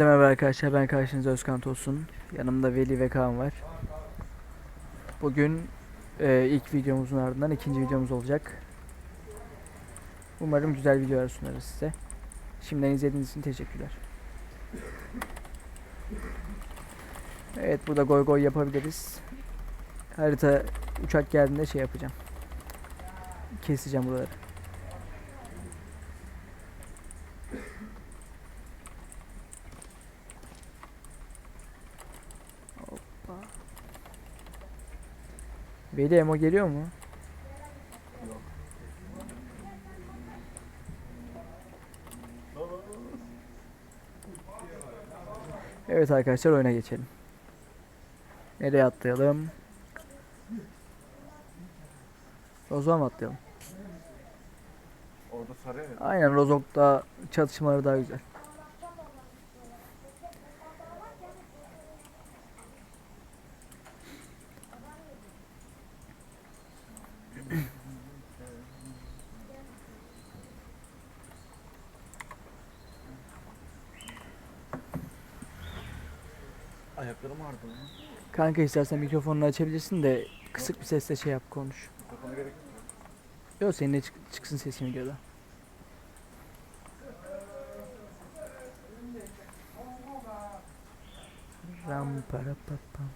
Merhaba arkadaşlar ben karşınızda Özkan Tosun. Yanımda Veli ve Kaan var. Bugün e, ilk videomuzun ardından ikinci videomuz olacak. Umarım güzel videolar sunarız size. Şimdiden izlediğiniz için teşekkürler. Evet burada goy goy yapabiliriz. Harita uçak geldiğinde şey yapacağım. Keseceğim buraları. Veli Emo geliyor mu? Evet arkadaşlar oyuna geçelim. Nereye atlayalım? Rozok'a mı atlayalım? Orada sarı evet. Aynen Rozok'ta çatışmaları daha güzel. Kanka istersen mikrofonunu açabilirsin de kısık bir sesle şey yap konuş. Mikrofona gerek yok. Yok senin de çık- çıksın sesin videoda. Ram para pa pam.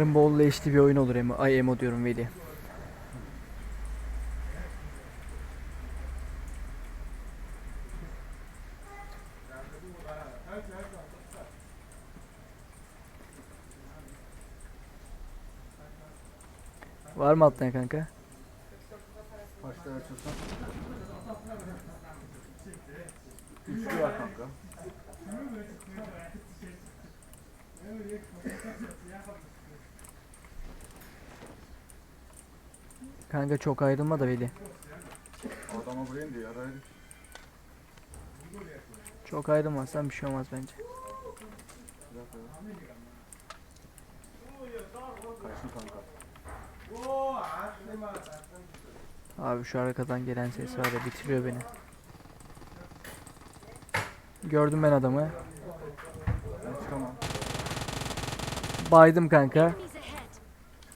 Umarım bol leşli bir oyun olur Emo. Ay Emo diyorum Veli. Var mı atlayan kanka? Başta açılsan. Üçlü var kanka. Kanka çok ayrılma da Veli. Adama buraya indi yaraydı. Çok ayrılmazsan bir şey olmaz bence. Kaçtı kanka. Abi şu arkadan gelen ses var ya bitiriyor beni. Gördüm ben adamı. Ben çıkamam. Baydım kanka.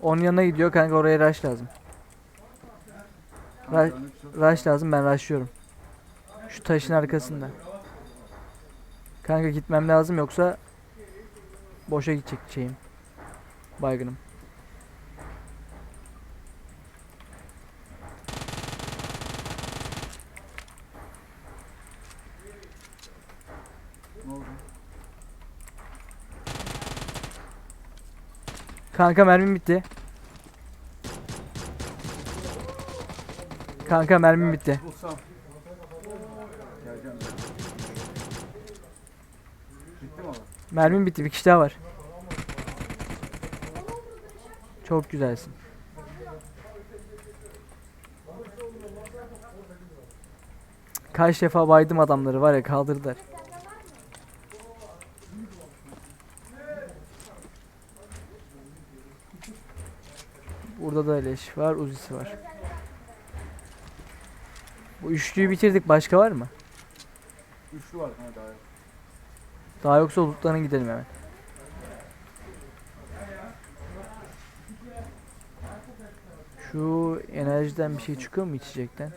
Onun yanına gidiyor kanka oraya rush lazım. Ra-. Rush lazım ben rushlıyorum. Şu taşın arkasında. Kanka gitmem lazım yoksa boşa gidecek şeyim. Baygınım. Kanka mermim bitti. Kanka mermim bitti. Bulsam. Geleceğim. Bitti mi o? Mermim bitti bir kişi daha var. Çok güzelsin. Kaç defa baydım adamları var ya kaldırdılar. Burada da leş var, uzisi var. Bu üçlüyü bitirdik. Başka var mı? Üçlü var kanka daha yok. Daha yoksa lootlarına gidelim hemen. Şu enerjiden bir şey çıkıyor mu içecekten?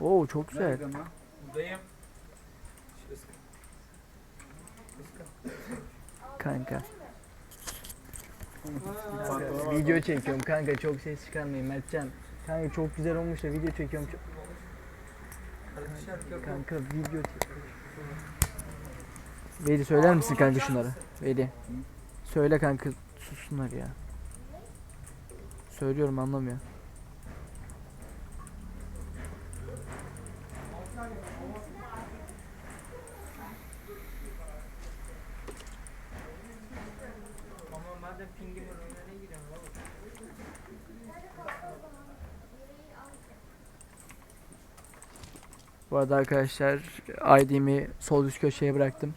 Oo çok güzel. Buradayım. Kanka. Video çekiyorum kanka çok ses çıkarmayın Mertcan. Kanka çok güzel olmuş da video çekiyorum. Çok... Kanka video çekiyorum. Veli söyler misin kanka şunları? Veli. Söyle kanka sussunlar ya. Söylüyorum anlamıyor. Ama madem pingim var oyuna ne giriyorum oğlum? Bu arada arkadaşlar ID'mi sol üst köşeye bıraktım.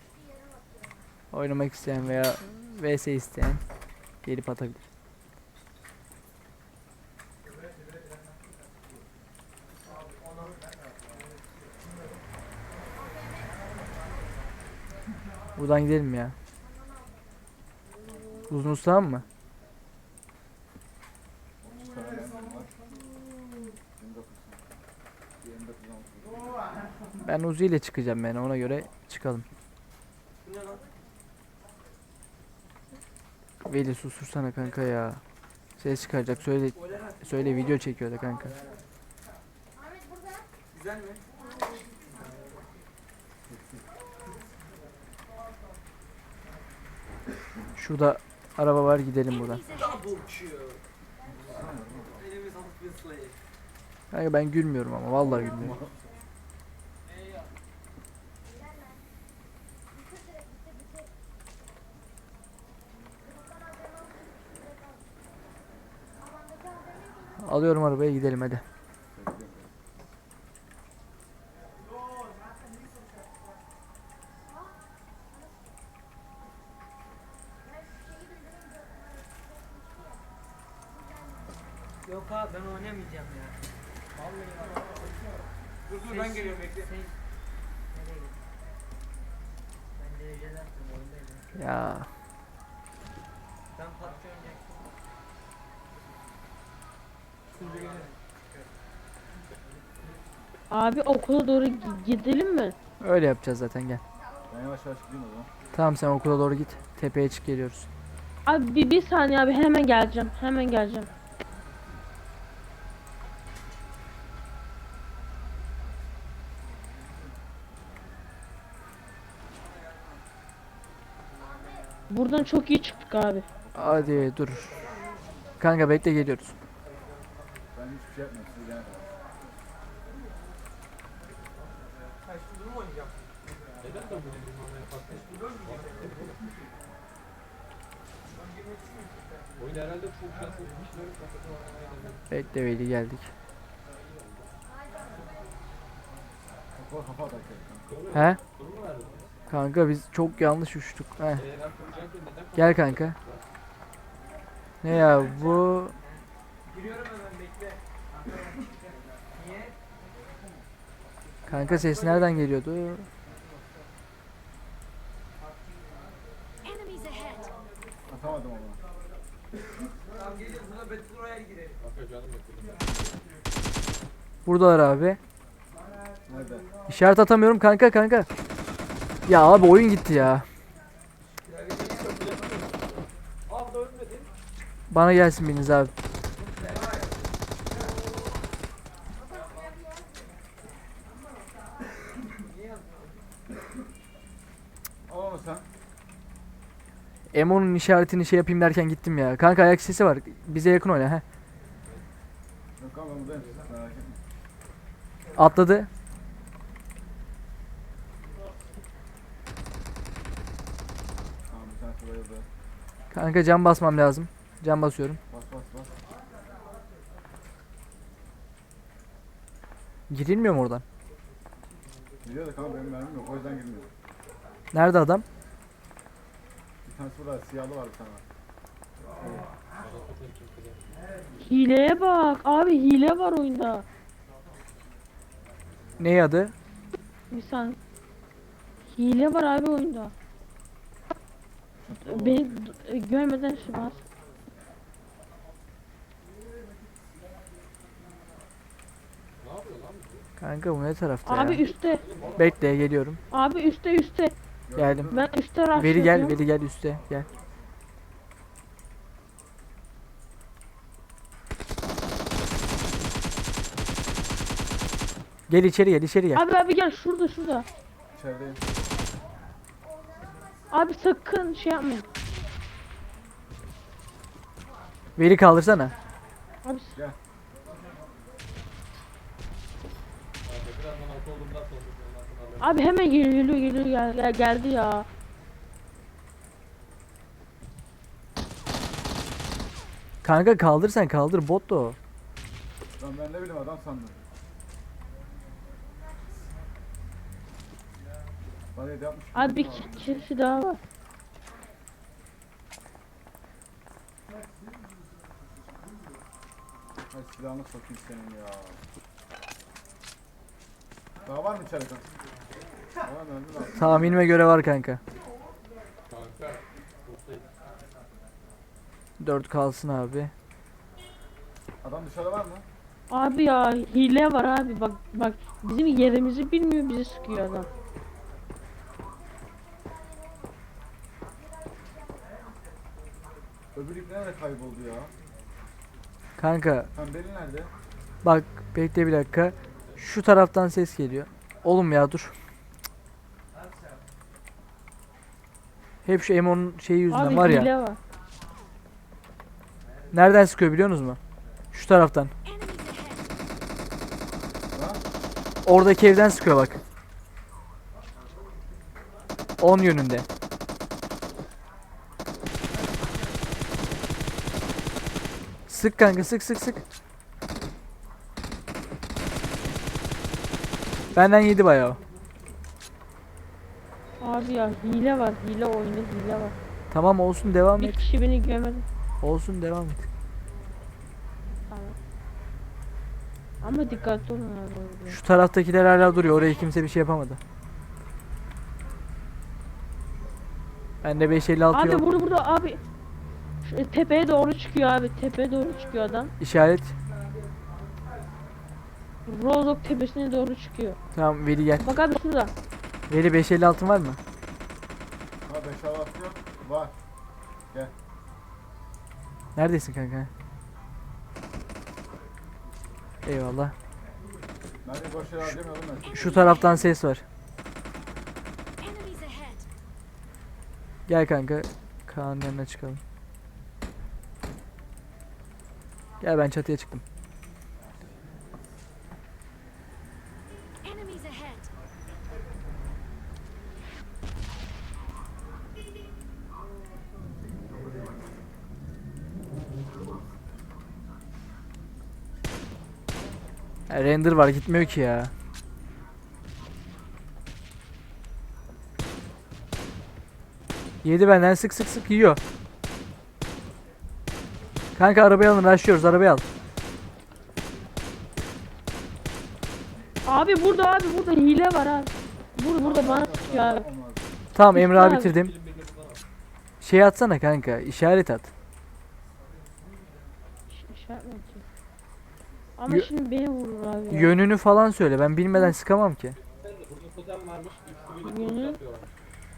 Oynamak isteyen veya vs isteyen gelip atabilir. Buradan gidelim ya. Uzun ustam mı? Otuz tane mermim var. 29 Bir M9 almışım. Ben Uzi ile çıkacağım yani ona göre çıkalım. Veli susursana kanka ya. Ses çıkaracak söyle söyle video çekiyor da kanka. Güzel mi? Şurada araba var gidelim buradan. Kanka ben gülmüyorum ama vallahi gülmüyorum. Alıyorum arabaya gidelim hadi. Yok abi ben oynamayacağım ya. Vallahi bak. Dur dur ben geliyorum bekle. Sen... Nereye gidiyorsun? Ben dereceli attım oyundaydım. Ya Abi okula doğru gi- gidelim mi? öyle yapacağız zaten gel. Ben yavaş yavaş gideyim o zaman. Tamam sen okula doğru git. Tepeye çık geliyoruz. Abi bir, bir saniye abi hemen geleceğim. Hemen geleceğim. Buradan çok iyi çıktık abi. Hadi dur. Kanka bekle geliyoruz. Ben hiçbir şey yapmıyorum. Siz gene kadar. Ha şimdi bunu mu oynayacağım? Oyun herhalde çok şanslı bir kişilerin kafasına oynamaya Bekle Veli geldik. Kafa. He? Kanka biz çok yanlış uçtuk. Koyacakken neden Gel kanka. Ne ya bu Giriyorum hemen bekle. Niye? Kanka ses nereden geliyordu? Atamadım ama. Tamam geliyoruz buna Battle Royale girelim. Kanka canım yok. Buradalar abi. Nerede? İşaret atamıyorum kanka kanka. Ya abi oyun gitti ya. Bana gelsin biriniz abi. Al onu sen. Emo'nun işaretini şey yapayım derken gittim ya. Kanka ayak sesi var. Bize yakın oyna he. Yok ama ben buradayım. Merak etme. Atladı. Tamam bir tanesi bayıldı. Kanka cam basmam lazım. Cam basıyorum. Bas bas bas. Girilmiyor mu oradan? Biliyor da kanka benim mermim yok. O yüzden girmiyor. Nerede adam? Bir tanesi burada. Siyahlı var bir tane. Hileye bak. Abi hile var oyunda. Ne adı? Bir saniye. Hile var abi oyunda. Beni görmeden şu bas. Kanka bu ne tarafta Abi ya? üstte. Bekle geliyorum. Abi üstte üstte. Geldim. Ben üstte rush Veli gel. Veli gel üste gel. Gel içeri gel, içeri gel. Abi abi gel şurada şurada. İçerideyim. Abi sakın şey yapmayın. Veli kaldırsana. Abi Gel. Abi hemen geliyor geliyor geliyor gel, gel- geldi ya. Kanka kaldır sen kaldır bot da o. Lan ben ne bileyim adam sandım. Bana yedi yapmış. Abi bir kişi daha var. Ay silahını sokayım senin ya. Daha var mı içeride? Tahminime göre var kanka. 4 kalsın abi. Adam dışarıda var mı? Abi ya hile var abi bak bak bizim yerimizi bilmiyor bizi sıkıyor adam. Öbür ip nerede kayboldu ya? Kanka Pembeli nerede? bak bekle bir dakika. Şu taraftan ses geliyor. Oğlum ya dur. Hep şu Emo'nun şeyi yüzünden Abi var ya. hile var. Nereden sıkıyor biliyor musunuz mu? Şu taraftan. Oradaki evden sıkıyor bak. 10 yönünde. Sık kanka sık sık sık. Benden yedi bayağı. Abi ya hile var hile oyunda hile var. Tamam olsun devam Bir et. kişi beni görmedi. Olsun devam et. Ama dikkatli olun abi orada. Şu taraftakiler hala duruyor. Oraya kimse bir şey yapamadı. Bende 556 Abi yok. burada burada abi. Şu tepeye doğru çıkıyor abi. Tepeye doğru çıkıyor adam. İşaret. Rozok tepesine doğru çıkıyor. Tamam Veli gel. Bak abi şurada. Veli 556 var mı? Ha 5 havası yok. Var. Neredesin kanka? Eyvallah. Ben de boş yere harcamayalım ben. Şu taraftan ses var. Gel kanka. Kaan'ın yanına çıkalım. Gel ben çatıya çıktım. Render var gitmiyor ki ya. Yedi benden sık sık sık yiyor. Kanka arabayı alın rushlıyoruz arabayı al. Abi burada abi burada hile var abi. Burada burada bana sıkıyor abi. Tamam Emre abi bitirdim. Şey atsana kanka işaret at. İşaret? Ama Yö- şimdi beni vurur abi. ya. Yönünü falan söyle ben bilmeden sıkamam ki. Yönü- yapıyorlar.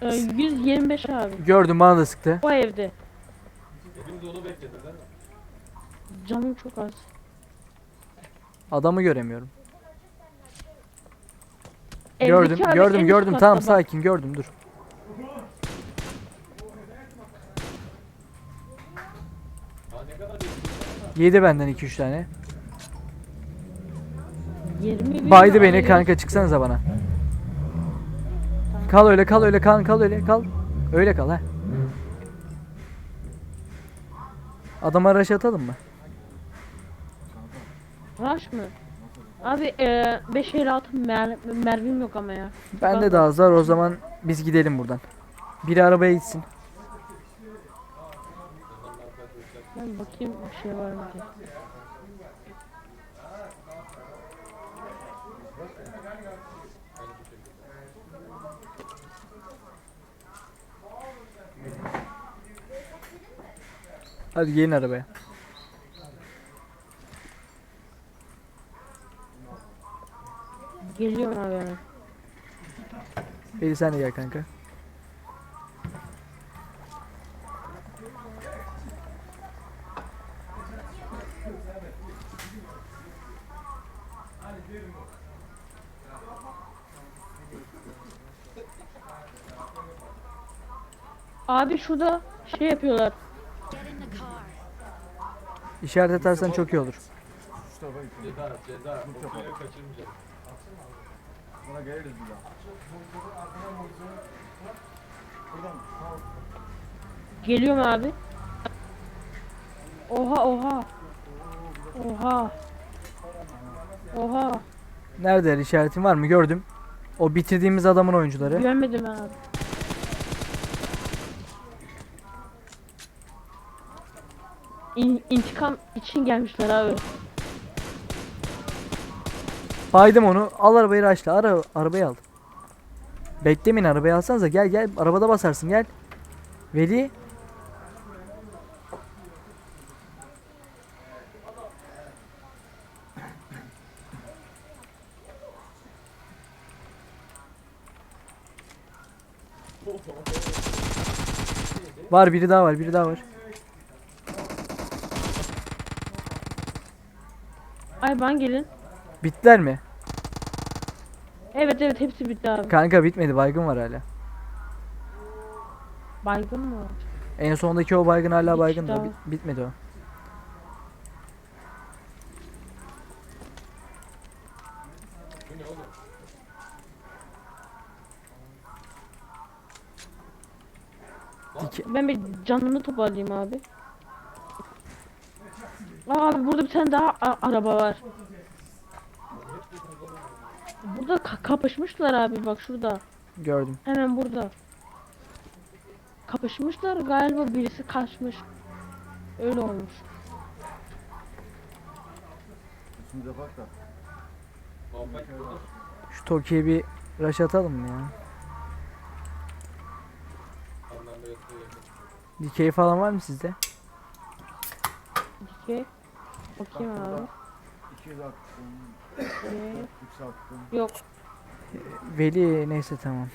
Ee, 125 abi. Gördüm bana da sıktı. O evde. Canım çok az. Adamı göremiyorum. Evdeki Gördüm abi en gördüm üst gördüm katta tamam bak. sakin gördüm dur. Yedi benden 2-3 tane. 20 bin Baydı beni kanka çıksanıza bana. Kal öyle kal öyle kal kal öyle kal. Öyle kal ha. Adama rush atalım mı? Rush mı? Abi e, 5 el altı mer mermim yok ama ya. Bende de az var o zaman biz gidelim buradan. Biri arabaya gitsin. Ben bakayım bir şey var mı diye. Hadi gelin arabaya. Geliyorum abi hemen. Beri sen de gel kanka. Abi şurada şey yapıyorlar. İşaret atarsan çok iyi olur. Gittim. Ceza ceza. O köyü kaçırmayacak. Buna geliriz bir daha. Buradan. Tamam. Geliyorum abi. Oha oha. Oha. Oha. Nerede yer işaretin var mı? Gördüm. O bitirdiğimiz adamın oyuncuları. Görmedim ben abi. İn, intikam için gelmişler abi. Baydım onu. Al arabayı raşla. Ara arabayı al. Beklemeyin arabayı alsanıza. Gel gel. Arabada basarsın gel. Veli. Var biri daha var biri daha var. Ben gelin. Bittiler mi? Evet evet hepsi bitti abi. Kanka bitmedi baygın var hala. Baygın mı? En sondaki o baygın hala Bir baygın da daha. bit- bitmedi o. Ben bir canını toparlayayım abi. Abi burada bir tane daha araba var. Burada ka- kapışmışlar abi bak şurada. Gördüm. Hemen burada. Kapışmışlar galiba birisi kaçmış. Öyle olmuş. Şimdi bak da. Bomba burada. Şu Toki'ye bir rush atalım mı ya? Dikey falan var mı sizde? Dikey. Bakayım abi. 200 attım. Dikey. 3 attım. Yok. Veli neyse tamam.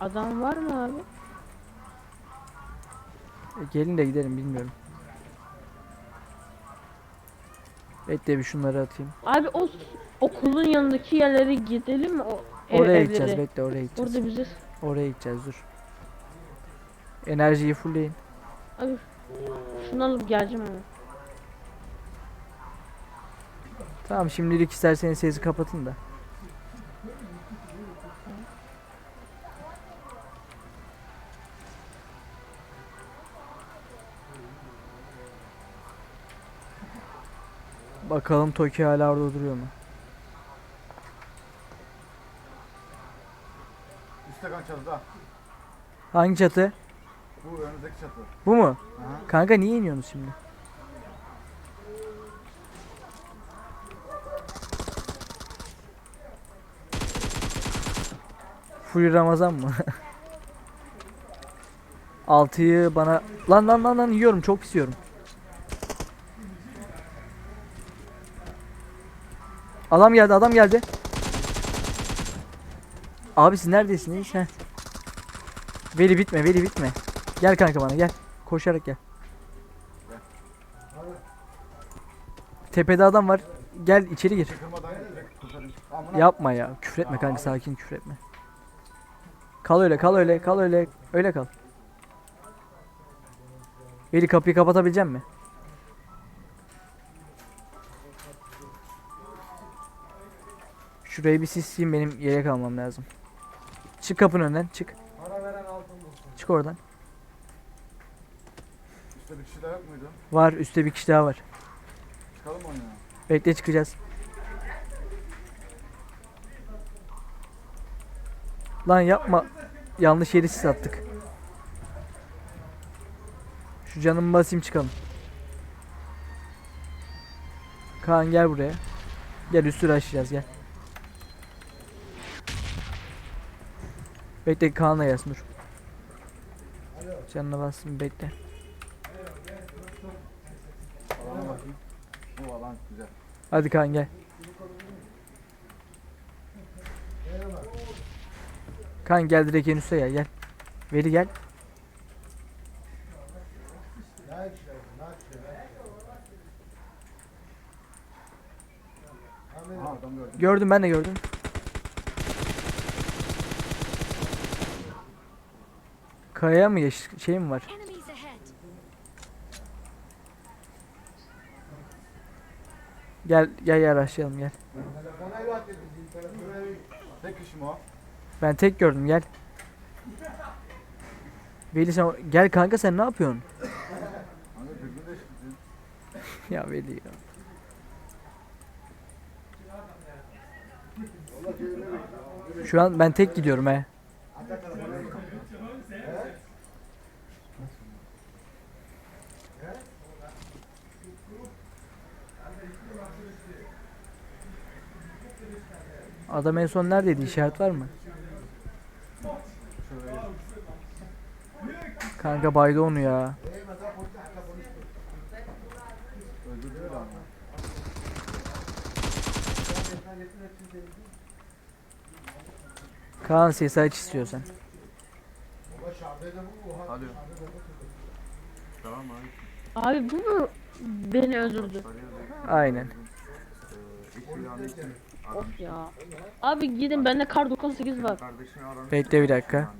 Adam var mı abi? E, gelin de gidelim bilmiyorum. Bekle bir şunları atayım. Abi o okulun yanındaki yerlere gidelim mi? O ev- Oraya evlere. gideceğiz bekle oraya gideceğiz. Orada bize Oraya gideceğiz dur. Enerjiyi fullleyin. abi şunu alıp geleceğim hemen. Tamam şimdilik isterseniz sesi kapatın da. Bakalım Toki hala orada duruyor mu? Üstte kan çatıda. Hangi çatı? Bu önümüzdeki çatı. Bu mu? Aha. Kanka niye iniyorsunuz şimdi? Full Ramazan mı? Altıyı bana... Lan lan lan lan yiyorum çok pis yiyorum. Adam geldi adam geldi. Abi siz neredesiniz? Heh. Veli bitme Veli bitme. Gel kanka bana gel. Koşarak gel. Tepede adam var. Gel içeri gir. Yapma ya. Küfretme kanka sakin küfretme. Kal öyle kal öyle kal öyle. Öyle kal. Veli kapıyı kapatabilecek mi? Şurayı bir sisleyeyim benim yere kalmam lazım. Çık kapının önünden çık. Çık oradan. Üstte bir kişi daha yok muydu? Var üstte bir kişi daha var. Çıkalım mı oyuna? Bekle çıkacağız. Lan yapma. Yanlış yeri siz attık. Şu canımı basayım çıkalım. Kaan gel buraya. Gel üstü açacağız gel. Bekle Kaan'la gelsin dur. Canına bassın bekle. Alana bakayım. Bu alan güzel. Hadi Kaan gel. Kaan gel direkt en üste gel gel. Veli gel. Aha adam gördüm. Gördüm ben de gördüm. Kayaya mı geç şey mi var? Gel gel yaraşlayalım gel. Ben tek gördüm gel. Veli sen gel kanka sen ne yapıyorsun? ya Veli ya. Şu an ben tek gidiyorum he. Adam en son neredeydi? İşaret var mı? Kanka baydı onu ya. Kaan sesi aç istiyorsan. Alo. Tamam abi. Abi bu mu beni öldürdü? Aynen. Of ya. Abi gidin bende kar 98 var. kardeşini aramış. Bekle bir dakika.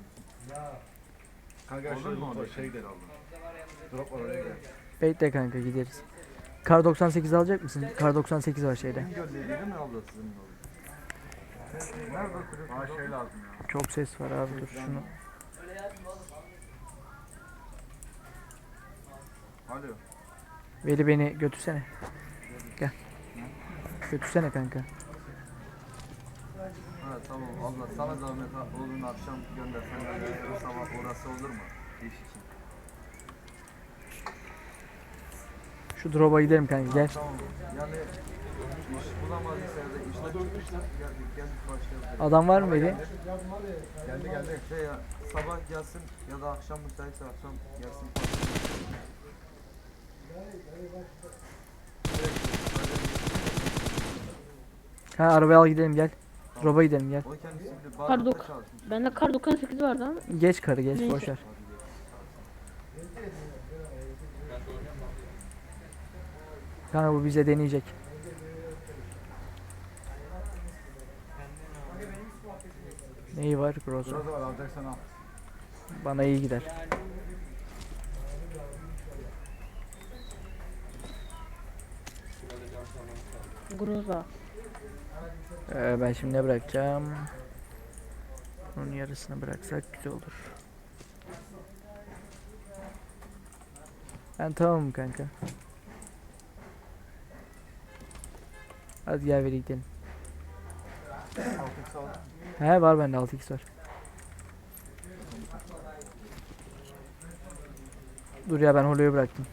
Kanka şey mu şey gidelim. Drop var oraya gel. Bekle kanka gideriz. Kar 98 alacak mısın? Kar 98 var şeyde. Gönderdi değil mi abla sizin oldu? Nerede oturuyor? Bana şey lazım ya. Çok ses var abi dur şunu. Alo. Veli beni götürsene. Gel. Götürsene kanka. Ha tamam abla sana zahmet oğlunu akşam göndersen ben de sabah orası olur mu? İş için. Şu drop'a gidelim kanka gel. Tamam. Yani iş bulamadıysa ya da işten çıkmışsa gel gel başlayalım. Adam var mı Veli? Geldi geldi. Şey ya sabah gelsin ya da akşam müsaitse akşam gelsin. Ha arabaya al gidelim gel. Drop'a gidelim gel. O kendisi bir Kar barınakta dok- çalışmış. Bende kar 98 vardı ama. Geç karı geç Neyse. boşver. Kanka bu bize deneyecek. Neyi var Grosso? Burada var alacaksan al. Bana iyi gider. Groza. Ee, ben şimdi ne bırakacağım? Bunun yarısını bıraksak güzel olur. Ben tamamım kanka. Hadi gel veri gidelim. He var bende 6x var. Dur ya ben holoyu bıraktım.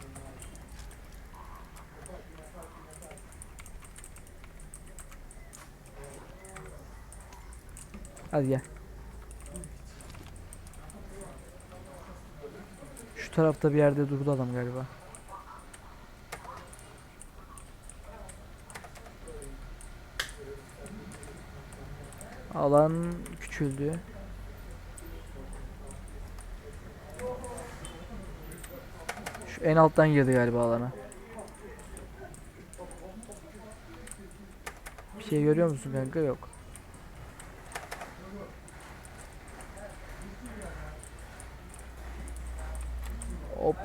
Hadi gel. Şu tarafta bir yerde durdu adam galiba. Alan küçüldü. Şu en alttan girdi galiba alana. Bir şey görüyor musun kanka? Yok.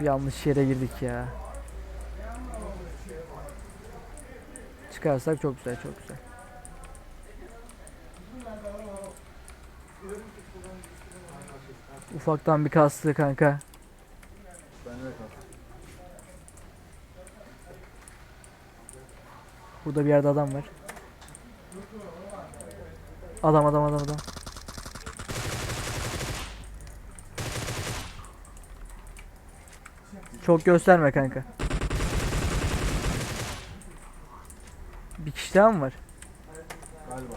Yanlış yere girdik ya. Çıkarsak çok güzel, çok güzel. Ufaktan bir kastı kanka. Burada bir yerde adam var. Adam adam adam adam. Çok gösterme kanka. Bir kişi daha mı var? Galiba.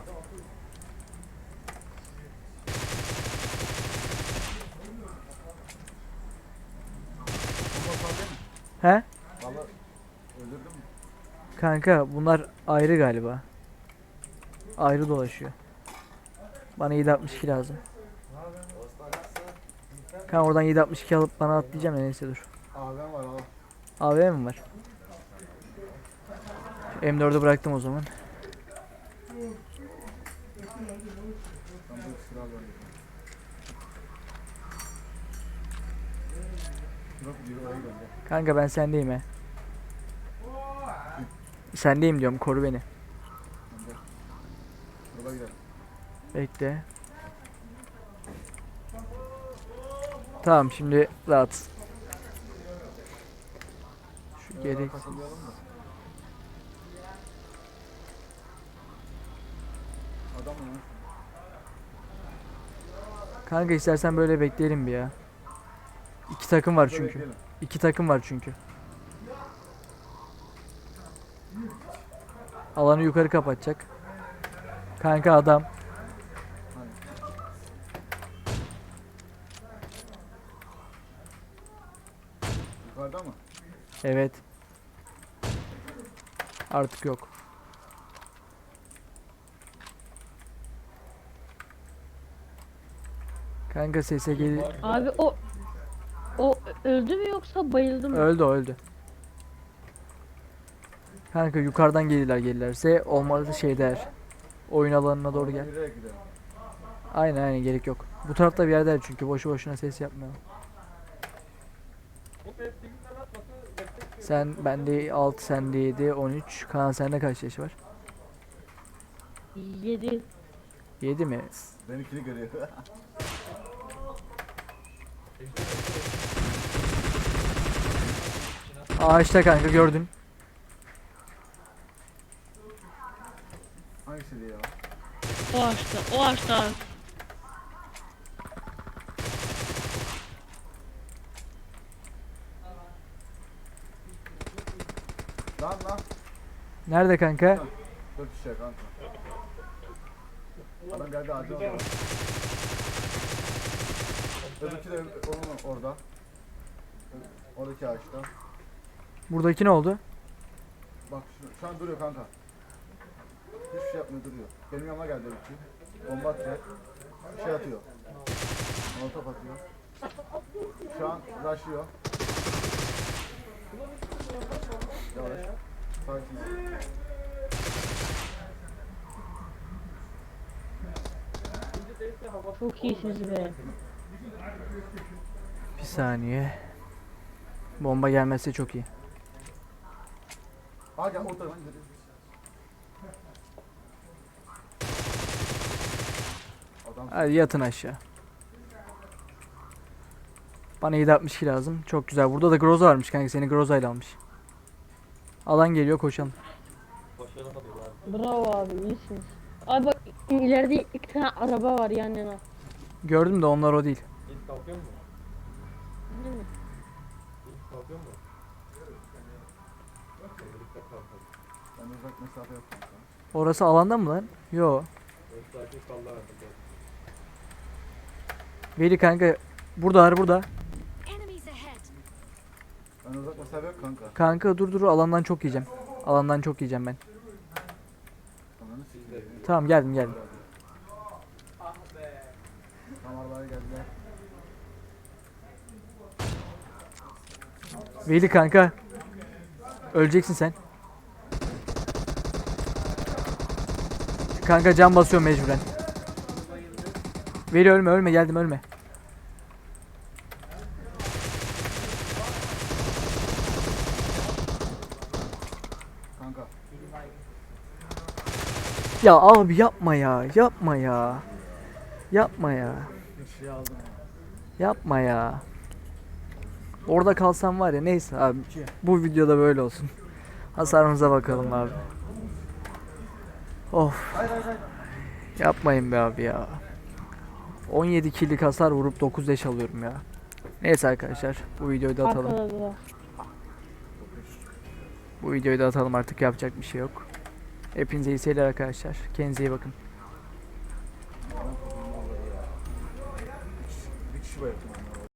He? Kanka bunlar ayrı galiba. Ayrı dolaşıyor. Bana 762 lazım. Kanka oradan 762 alıp bana atlayacağım ya neyse dur. AVM var al. AVM mi var? Şu M4'ü bıraktım o zaman. Kanka ben sendeyim he. Sendeyim diyorum koru beni. Bekle. Tamam şimdi rahat. Gereksiz. Adam? Kanka istersen böyle bekleyelim bir ya. İki takım var çünkü. İki takım var çünkü. Alanı yukarı kapatacak. Kanka adam. Yukarıda mı? Evet. Artık yok. Kanka sese gel Abi o o öldü mü yoksa bayıldı mı? öldü öldü. Kanka yukarıdan gelirler gelirlerse olmadı şey der. Oyun alanına doğru gel. Aynen aynen gerek yok. Bu tarafta bir yerler çünkü boşu boşuna ses yapmayalım. Sen bende 6 sende 7 13. Kaan sende kaç yaş var? 7 7 mi? Benimkini görüyor. Ağaçta kanka gördün. Hangisi diye ya? o ağaçta o ağaçta abi. Lan lan. Nerede kanka? Dört kişi kanka. Adam geldi ağacın orada. Öbürkü de onun orada. Oradaki ağaçta. Buradaki ne oldu? Bak şu, şu an duruyor kanka. Hiçbir şey yapmıyor duruyor. Benim yanıma geldi öbürkü. Bomba atacak. Şey atıyor. Molotof atıyor. Şu an rushlıyor. Yavaş. Sakin. Çok iyisiniz be. Bir saniye. Bomba gelmezse çok iyi. Gel o tarafa gidelim. Adam Hadi yatın aşağı. Bana 762 lazım. Çok güzel. Burada da Groza varmış kanka. Seni Groza ile almış. Alan geliyor koşalım. Bravo abi iyisiniz. Abi bak ileride iki tane araba var yan yana. Gördüm de onlar o değil. İlk kalkıyor mu? Değil mi? İlk kalkıyor mu? Birlikte kalkalım. ben uzak mesafe yok kanka. Orası alanda mı lan? Yo. Veli kanka. Buradalar burada. Ben uzak mesafe yok kanka. Kanka dur dur alandan çok yiyeceğim. Alandan çok yiyeceğim ben. Ananı sikeyim. Tamam geldim geldim. Tam arabalara geldiler. Veli kanka. Öleceksin sen. Kanka can basıyor mecburen. Veli ölme ölme geldim ölme. Kanka. Ya abi yapma ya yapma ya. Yapma ya. Yapma ya. Orada kalsam var ya neyse abi. Bu videoda böyle olsun. Hasarımıza bakalım abi. Of. Yapmayın be abi ya. 17 killik hasar vurup 9 leş alıyorum ya. Neyse arkadaşlar bu videoyu da atalım. Bu videoyu da atalım artık yapacak bir şey yok. Hepinize iyi seyirler arkadaşlar. Kendinize iyi bakın. Bir kişi bayıldım.